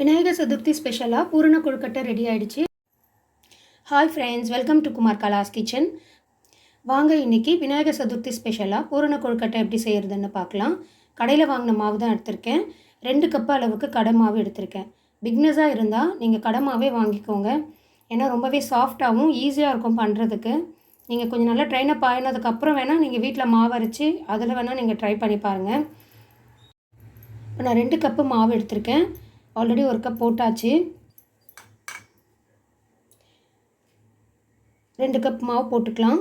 விநாயகர் சதுர்த்தி ஸ்பெஷலாக பூரண கொழுக்கட்டை ரெடி ஆகிடுச்சு hi friends welcome to Kumar Kala's kitchen வாங்க இன்னைக்கு விநாயகர் சதுர்த்தி ஸ்பெஷலாக பூரண கொழுக்கட்டை எப்படி செய்கிறதுன்னு பார்க்கலாம். கடையில் வாங்கின மாவு தான் எடுத்திருக்கேன். ரெண்டு கப்பு அளவுக்கு கடை மாவு எடுத்திருக்கேன். பிக்னஸாக இருந்தால் நீங்கள் கடை மாவே வாங்கிக்கோங்க. ஏன்னா ரொம்பவே சாஃப்டாகவும் ஈஸியாக இருக்கும் பண்ணுறதுக்கு நீங்கள் கொஞ்சம் நல்லா ட்ரெயினை பாயினதுக்கப்புறம் வேணால் நீங்கள் வீட்டில் மாவு அரைச்சி அதில் வேணால் நீங்கள் ட்ரை பண்ணி பாருங்கள் இப்போ நான் ரெண்டு கப்பு மாவு எடுத்திருக்கேன். ஆல்ரெடி ஒரு கப் போட்டாச்சு. ரெண்டு கப் மாவு போட்டுக்கலாம்.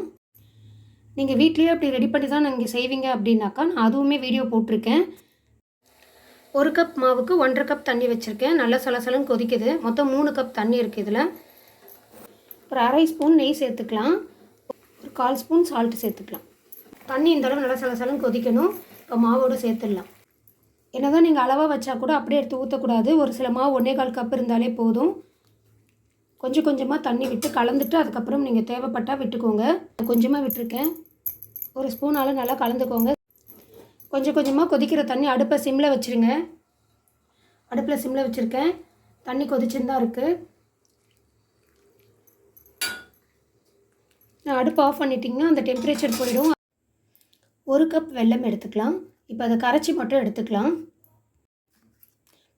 நீங்கள் வீட்லேயே அப்படி ரெடி பண்ணி தான் நீங்கள் செய்வீங்க அப்படின்னாக்கா நான் அதுவுமே வீடியோ போட்டிருக்கேன். ஒரு கப் மாவுக்கு ஒன்றரை கப் தண்ணி வச்சுருக்கேன். நல்லா சலசலன்னு கொதிக்குது. மொத்தம் மூணு கப் தண்ணி இருக்குது இதில். ஒரு அரை ஸ்பூன் நெய் சேர்த்துக்கலாம். ஒரு கால் ஸ்பூன் சால்ட்டு சேர்த்துக்கலாம். தண்ணி இந்தளவு நல்லா சலசலன்னு கொதிக்கணும். இப்போ மாவோடு சேர்த்துடலாம். என்ன தான் நீங்கள் அளவாக வச்சா கூட அப்படியே எடுத்து ஊற்றக்கூடாது ஒரு சில மாவு ஒன்றே கால் கப் இருந்தாலே போதும். கொஞ்சம் கொஞ்சமாக தண்ணி விட்டு கலந்துட்டு அதுக்கப்புறம் நீங்கள் தேவைப்பட்டால் விட்டுக்கோங்க. கொஞ்சமாக விட்டுருக்கேன். ஒரு ஸ்பூனால் நல்லா கலந்துக்கோங்க. கொஞ்சம் கொஞ்சமாக கொதிக்கிற தண்ணி அடுப்பை சிம்மில் வச்சுருங்க. அடுப்பில் சிம்மில் வச்சுருக்கேன். தண்ணி கொதிச்சுன்னு தான் இருக்குது நான் அடுப்பு ஆஃப் பண்ணிட்டிங்கன்னா அந்த டெம்பரேச்சர் போயிடும். ஒரு கப் வெல்லம் எடுத்துக்கலாம். இப்போ அதை கரைச்சி மட்டும் எடுத்துக்கலாம்.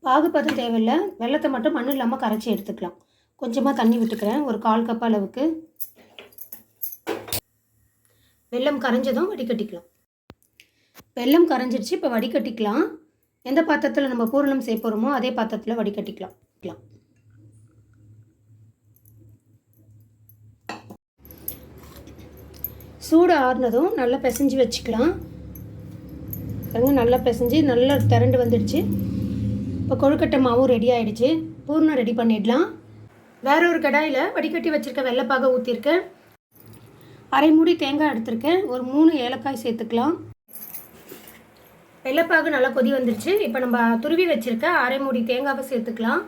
பாகுபதம் தேவையில்லை. வெள்ளத்தை மட்டும் மண் இல்லாமல் கரைச்சி எடுத்துக்கலாம். கொஞ்சமாக தண்ணி விட்டுக்கிறேன். ஒரு கால் கப் அளவுக்கு. வெல்லம் கரைஞ்சதும் வடிகட்டிக்கலாம். வெல்லம் கரைஞ்சிருச்சு. இப்போ வடிகட்டிக்கலாம். எந்த பாத்திரத்தில் நம்ம பூரணம் செய்ய போகிறோமோ அதே பாத்திரத்தில் வடிகட்டிக்கலாம். சூடு ஆறுனதும் நல்லா பிசைஞ்சு வச்சுக்கலாம். பாருங்க நல்லா பிசைஞ்சு நல்லா திரண்டு வந்துடுச்சு. இப்போ கொழுக்கட்டை மாவும் ரெடி ஆகிடுச்சு பூர்ணம் ரெடி பண்ணிடலாம். வேற ஒரு கடாயில் வடிகட்டி வச்சுருக்க வெள்ளைப்பாக ஊற்றிருக்கேன் அரை மூடி தேங்காய் எடுத்திருக்கேன். ஒரு மூணு ஏலக்காய் சேர்த்துக்கலாம். வெள்ளைப்பாகு நல்லா கொதி வந்துருச்சு இப்போ நம்ம துருவி வச்சுருக்க அரை மூடி தேங்காவை சேர்த்துக்கலாம்.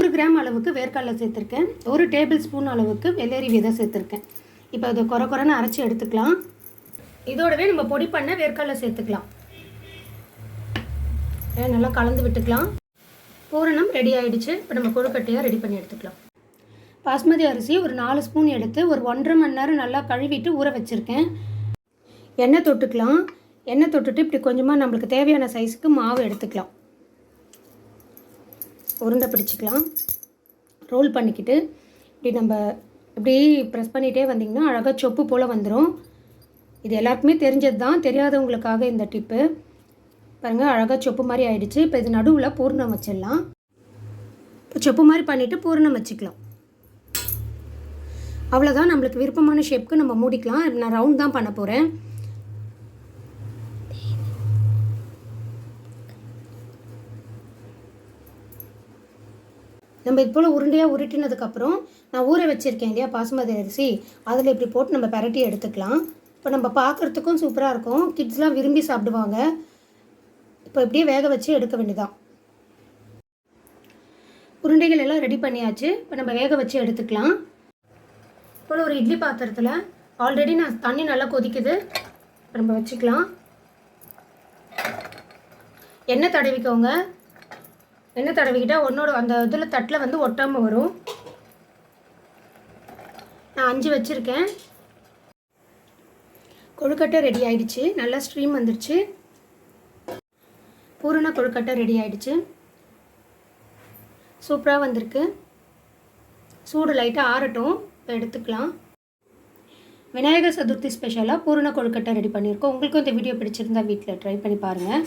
ஒரு கிராம் அளவுக்கு வேர்க்கடலை சேர்த்துருக்கேன். ஒரு டேபிள் ஸ்பூன் அளவுக்கு வெள்ளரி விதை சேர்த்துருக்கேன். இப்போ அதை குறை குறைன்னு அரைச்சி எடுத்துக்கலாம். இதோடவே நம்ம பொடி பண்ண வேர்க்கடலை சேர்த்துக்கலாம். நல்லா கலந்து விட்டுக்கலாம். பூரணம் ரெடி ஆகிடுச்சு இப்போ நம்ம கொழுக்கட்டையாக ரெடி பண்ணி எடுத்துக்கலாம். பாஸ்மதி அரிசி ஒரு நாலு ஸ்பூன் எடுத்து ஒரு ஒன்றரை மணி நேரம் நல்லா கழுவிட்டு ஊற வச்சுருக்கேன். எண்ணெய் தொட்டுக்கலாம். எண்ணெய் தொட்டுட்டு இப்படி கொஞ்சமாக நம்மளுக்கு தேவையான சைஸுக்கு மாவு எடுத்துக்கலாம். உருண்டை பிடிச்சிக்கலாம். ரோல் பண்ணிக்கிட்டு இப்படி நம்ம இப்படி ப்ரெஸ் பண்ணிகிட்டே வந்திங்கன்னா அழகாக சொப்பு போல் வந்துடும் இது எல்லாருக்குமே தெரிஞ்சது தான் தெரியாதவங்களுக்காக இந்த டிப்பு பாருங்கள் அழகாக சொப்பு மாதிரி ஆயிடுச்சு. இப்போ இது நடுவில் பூர்ணம் வச்சிடலாம். இப்போ சொப்பு மாதிரி பண்ணிவிட்டு பூர்ணம் வச்சுக்கலாம். அவ்வளோதான் நம்மளுக்கு விருப்பமான ஷேப்புக்கு நம்ம மூடிக்கலாம். நான் ரவுண்ட் தான் பண்ண போகிறேன் நம்ம இது போல் உருண்டையாக உருட்டினதுக்கப்புறம் நான் ஊற வச்சுருக்கேன் இல்லையா பாசுமதி அரிசி. அதில் இப்படி போட்டு நம்ம பெரட்டி எடுத்துக்கலாம். இப்போ நம்ம பார்க்குறதுக்கும் சூப்பராக இருக்கும். கிட்ஸ்லாம் விரும்பி சாப்பிடுவாங்க. இப்போ இப்படியே வேக வச்சு எடுக்க வேண்டியதான் உருண்டைகள் எல்லாம் ரெடி பண்ணியாச்சு. இப்போ நம்ம வேக வச்சு எடுத்துக்கலாம். இப்போ ஒரு இட்லி பாத்திரத்தில் ஆல்ரெடி நான் தண்ணி நல்லா கொதிக்குது. இப்போ நம்ம வச்சுக்கலாம். எண்ணெய் தடவிக்கோங்க. எண்ணெய் தடவிக்கிட்டால் ஒன்றோட அந்த இதில் தட்டில் வந்து ஒட்டாமல் வரும். நான் அஞ்சு வச்சுருக்கேன். கொழுக்கட்டை ரெடி ஆகிடுச்சு நல்லா ஸ்ட்ரீம் வந்துடுச்சு பூரண கொழுக்கட்டை ரெடி ஆகிடுச்சு சூப்பராக வந்திருக்கு. சூடு லைட்டாக ஆறட்டும். இப்போ எடுத்துக்கலாம். விநாயகர் சதுர்த்தி ஸ்பெஷலாக பூரண கொழுக்கட்டை ரெடி பண்ணியிருக்கோம். உங்களுக்கும் இந்த வீடியோ பிடிச்சிருந்தா வீட்டில் ட்ரை பண்ணி பாருங்கள்